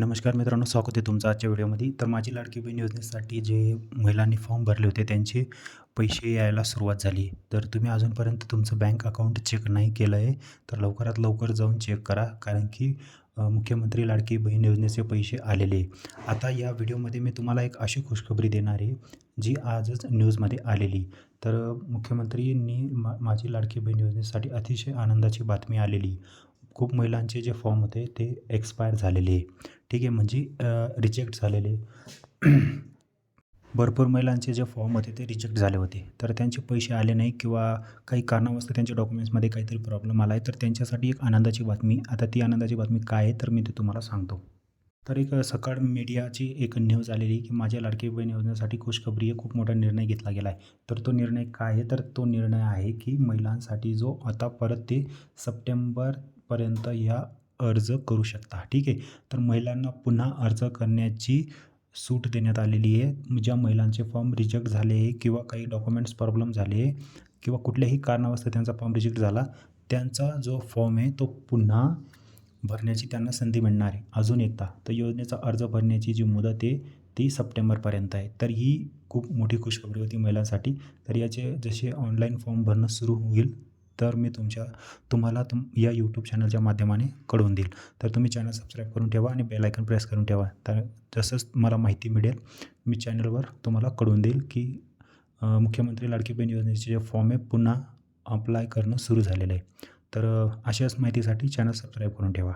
नमस्कार मित्रांनो स्वागत आहे तुमचं आजच्या व्हिडिओमध्ये. तर माझी लाडकी बहीण योजनेसाठी जे महिलांनी फॉर्म भरले होते त्यांचे पैसे यायला सुरुवात झाली. तर तुम्ही अजूनपर्यंत तुमचं बँक अकाउंट चेक नाही केलं आहे तर लवकरात लवकर जाऊन चेक करा कारण की मुख्यमंत्री लाडकी बहीण योजनेचे पैसे आलेले आता या व्हिडिओमध्ये मी तुम्हाला एक अशी खुशखबरी देणार आहे जी आजच न्यूजमध्ये आलेली. तर मुख्यमंत्रींनी मा माझी लाडकी बहीण योजनेसाठी अतिशय आनंदाची बातमी आलेली. खूप महिलांचे जे फॉर्म होते ते एक्सपायर झालेले. आहे ठीक आहे म्हणजे रिजेक्ट झालेले. भरपूर महिलांचे जे फॉर्म होते ते रिजेक्ट झाले होते. तर त्यांचे पैसे आले नाही किंवा काही कारणावस्तव त्यांच्या डॉक्युमेंट्समध्ये काहीतरी प्रॉब्लेम आला आहे तर त्यांच्यासाठी एक आनंदाची बातमी. आता ती आनंदाची बातमी काय आहे तर मी ते तुम्हाला सांगतो. तर एक सकाळ मीडियाची एक न्यूज आलेली की माझ्या लाडकी बहीण योजनेसाठी खुशखबरी खूप मोठा निर्णय घेतला गेला आहे तर तो निर्णय काय आहे? तर तो निर्णय आहे की महिलांसाठी जो आता परत ते सप्टेंबरपर्यंत या अर्ज करू शकता. ठीक आहे? तर महिलांना पुन्हा अर्ज करण्याची सूट देण्यात आलेली आहे. ज्या महिलांचे फॉर्म रिजेक्ट झाले आहे किंवा काही डॉक्युमेंट्स प्रॉब्लेम झाले आहे किंवा कुठल्याही कारणावस्था त्यांचा फॉर्म रिजेक्ट झाला त्यांचा जो फॉर्म आहे तो पुन्हा भरण्याची त्यांना संधी मिळणार आहे. अजून एकदा तर योजनेचा अर्ज भरण्याची जी मुदत आहे ती सप्टेंबरपर्यंत आहे. तर ही खूप मोठी खुशखबरी होती महिलांसाठी. तर याचे जसे ऑनलाईन फॉर्म भरणं सुरू होईल तर मी तुमच्या तुम्हाला तुम या यूट्यूब चॅनलच्या माध्यमाने कळवून देईल. तर तुम्ही चॅनल सबस्क्राईब करून ठेवा आणि बेल आयकन प्रेस करून ठेवा. तर जसंच मला माहिती मिळेल मी चॅनलवर तुम्हाला कळवून देईल की मुख्यमंत्री लाडकी बहीण योजनेचे जे फॉर्म आहे पुन्हा अप्लाय करणं सुरू झालेलं आहे. तर अशाच माहितीसाठी चॅनल सबस्क्राईब करून ठेवा.